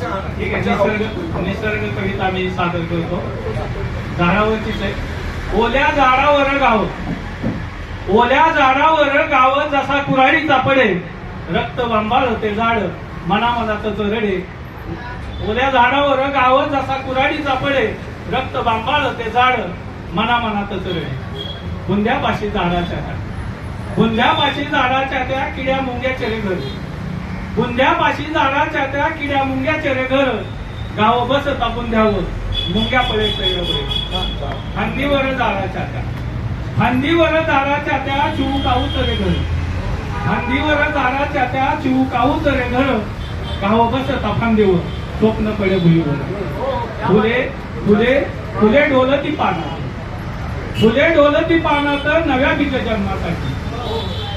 ठीक आहे. निसर्ग निसर्ग कविता मी सादर करतो. झाडावरचीच आहे ओल्या झाडावर गाव. ओल्या झाडावर गाव जसा कुऱ्हाडी चापडे. रक्त बंबाळ ते झाड. मना मनातच रडे ओल्या झाडावर गाव जसा कुऱ्हाडीचा चापडे. रक्त बांबाळ ते झाड. मनामनात रडे बुंद्यापाशी झाडाच्या त्या. बुंद्यापाशी झाडाच्या त्या किड्या मुंग्याचे रे घर. बुंध्यापाशी झाडाच्या त्या किड्या मुंग्याचे रे घर गाव बसता बुंध्यावर मुंग्या पडे हंदीवर झाडाच्या चात्या हंदीवर झाडाच्या चात्या चिऊ काऊ रे घर हंदीवर झाडाच्या त्या चिऊ काऊ रे घर गाव बसता फांदीवर स्वप्न पडे भुईवर. फुले फुले फुले डोलती पाना फुले डोलती तर नव्या बीज जन्मासाठी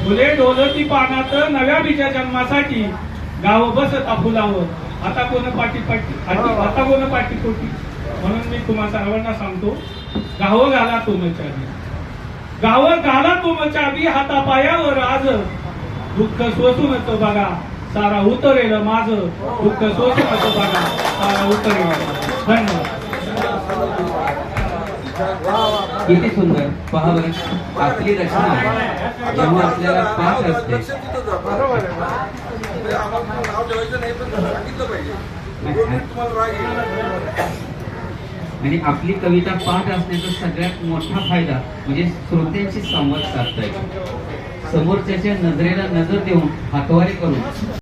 फुले डोलती पानात नव्या बीज जन्मासाठी गाव बसता फुलावर आता कोण पाठी पाठी आता कोण पाठी पोटी? म्हणून मी तुम्हा सर्वांना सांगतो गाव घाला तुमच्या गाव घाला तुमच्या बी हातापायावर आज. दुःख सोसूनच बघा. सारा उतरेल माझ. दुःख सोसूनच बघा. सारा उतरेल. धन्यवाद. किती सुंदर. पहा बरं. आपली रचना. जेव्हा आपल्याला पाठ असते. म्हणजे आणि आपली कविता पाठ असण्याचा सगळ्यात मोठा फायदा म्हणजे श्रोत्यांशी संवाद साधता येतो. समोरच्याच्या नजरेला नजर देऊन हातवारी करून.